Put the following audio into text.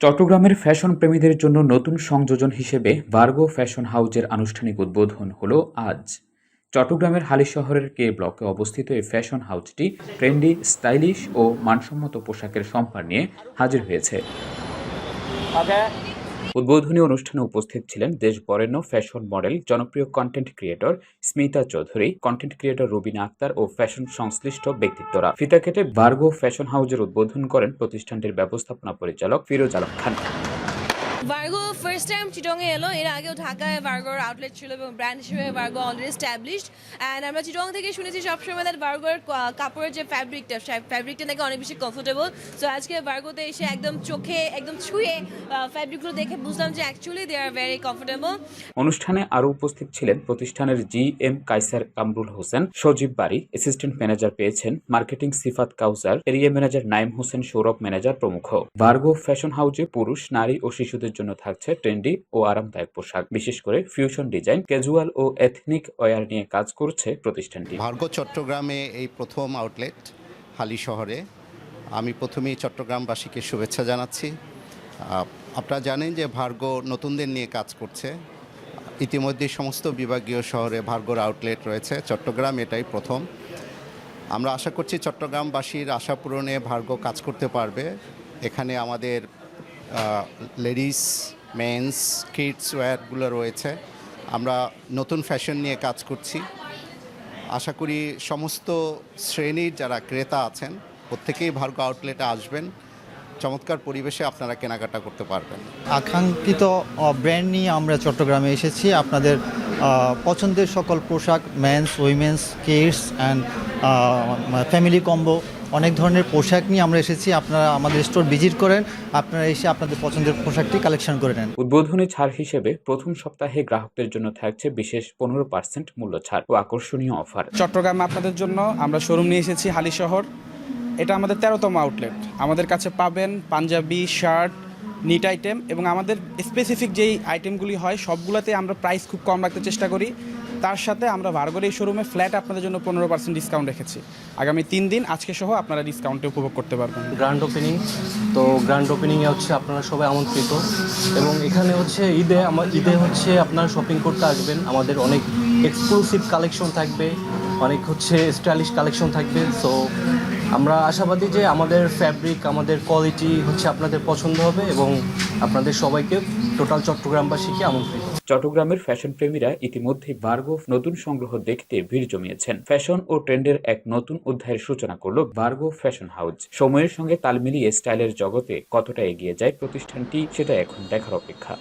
চট্টগ্রামের ফ্যাশন প্রেমীদের জন্য নতুন সংযোজন হিসেবে বার্গো ফ্যাশন হাউজের আনুষ্ঠানিক উদ্বোধন হল আজ। চট্টগ্রামের হালি শহরের কে ব্লকে অবস্থিত এই ফ্যাশন হাউজটি ট্রেন্ডি, স্টাইলিশ ও মানসম্মত পোশাকের সম্ভার নিয়ে হাজির হয়েছে। উদ্বোধনী অনুষ্ঠানে উপস্থিত ছিলেন দেশ বরেণ্য ফ্যাশন মডেল, জনপ্রিয় content creator Smita Chowdhury content creator Rubina Akter ও ফ্যাশন সংশ্লিষ্ট ব্যক্তিত্বরা। ফিতা কেটে বার্গো ফ্যাশন হাউজের উদ্বোধন করেন প্রতিষ্ঠানটির ব্যবস্থাপনা পরিচালক Firoz Alam Khan. Virgo first time চিটংয়ে এলো, এর আগেও ঢাকায় ভার্গোর আউটলেট ছিল এবং ব্র্যান্ড হিসেবে ভার্গো অলরেডি স্ট্যাবলিশড অ্যান্ড আমরা চিটং থেকে শুনেছি সবসময় দ্যাট ভার্গোর কাপড়ের যে ফ্যাব্রিকটা ফ্যাব্রিকটা নাকি অনেক বেশি কমফোর্টেবল সো আজকে ভার্গোতে এসে একদম চোখে, একদম ছুঁয়ে ফ্যাব্রিকগুলো দেখে বুঝলাম যে actually they are very comfortable অনুষ্ঠানে আরও উপস্থিত ছিলেন প্রতিষ্ঠানের জি এম কাইসার কামরুল হোসেন, সজীব বাড়ি অ্যাসিস্ট্যান্ট ম্যানেজার পেয়েছেন marketing Sifat Kausar area manager Naim Hossain, Sourav manager প্রমুখ। বার্গো ফ্যাশন হাউজে পুরুষ, নারী ও শিশুদের জন্য থাকছে ট্রেন্ডি ও আরামদায়ক পোশাক। বিশেষ করে ফিউশন ডিজাইন, ক্যাজুয়াল ও এথনিক ওয়্যার নিয়ে কাজ করছে প্রতিষ্ঠানটি। ভার্গো, চট্টগ্রামে এই প্রথম আউটলেট হালি শহরে। আমি প্রথমেই চট্টগ্রামবাসীকে শুভেচ্ছা জানাচ্ছি। আপনারা জানেন যে ভার্গো নতুনদের নিয়ে কাজ করছে। ইতিমধ্যে সমস্ত বিভাগীয় শহরে ভার্গোর আউটলেট রয়েছে। চট্টগ্রাম এটাই প্রথম। আমরা আশা করছি চট্টগ্রামবাসীর আশা পূরণে ভার্গো কাজ করতে পারবে। এখানে আমাদের লেডিস মেন্স কিডস ওয়্যারগুলো রয়েছে। আমরা নতুন ফ্যাশন নিয়ে কাজ করছি। আশা করি সমস্ত শ্রেণির যারা ক্রেতা আছেন, প্রত্যেকেই ভার্গো আউটলেটে আসবেন। চমৎকার পরিবেশে আপনারা কেনাকাটা করতে পারবেন। আকাঙ্ক্ষিত ব্র্যান্ড নিয়ে আমরা চট্টগ্রামে এসেছি। আপনাদের পছন্দের সকল পোশাক men's women's kids and family combo অনেক ধরনের পোশাক নিয়ে আমরা এসেছি। আপনারা আমাদের স্টোর ভিজিট করেন আপনারা এসে আপনাদের পছন্দের পোশাকটি কালেকশন করে নেন। উদ্বোধনী ছাড় হিসেবে প্রথম সপ্তাহে গ্রাহকদের জন্য থাকছে বিশেষ পনেরো পার্সেন্ট মূল্য ছাড় ও আকর্ষণীয় অফার। চট্টগ্রামে আপনাদের জন্য আমরা শোরুম নিয়ে এসেছি হালি শহর এটা আমাদের তেরোতম আউটলেট আমাদের কাছে পাবেন পাঞ্জাবি শার্ট নিট আইটেম এবং আমাদের স্পেসিফিক যেই আইটেমগুলি হয়, সবগুলোতে আমরা প্রাইস খুব কম রাখতে চেষ্টা করি। তার সাথে আমরা ভার্গর এই শোরুমে ফ্ল্যাট আপনাদের জন্য পনেরো পার্সেন্ট ডিসকাউন্ট রেখেছি। আগামী তিন দিন আজকে সহ আপনারা ডিসকাউন্টে উপভোগ করতে পারবেন। গ্র্যান্ড ওপেনিং তো গ্র্যান্ড ওপেনিংয়ে হচ্ছে আপনারা সবাই আমন্ত্রিত। এবং এখানে হচ্ছে ঈদে আমার ঈদে হচ্ছে আপনারা শপিং করতে আসবেন। আমাদের অনেক এক্সক্লুসিভ কালেকশন থাকবে, অনেক হচ্ছে স্টাইলিশ কালেকশন থাকবে। সো আমরা আশাবাদী যে আমাদের ফ্যাব্রিক আমাদের কোয়ালিটি হচ্ছে আপনাদের পছন্দ হবে এবং আপনাদের সবাইকে টোটাল চট্টগ্রামবাসীকে আমন্ত্রিত। চট্টগ্রামের ফ্যাশন প্রেমীরা ইতিমধ্যেই বার্গো নতুন সংগ্রহ দেখতে ভিড় জমিয়েছেন। ফ্যাশন ও ট্রেন্ডের এক নতুন অধ্যায়ের সূচনা করল বার্গো ফ্যাশন হাউজ সময়ের সঙ্গে তাল মিলিয়ে স্টাইলের জগতে কতটা এগিয়ে যায় প্রতিষ্ঠানটি, সেটা এখন দেখার অপেক্ষা।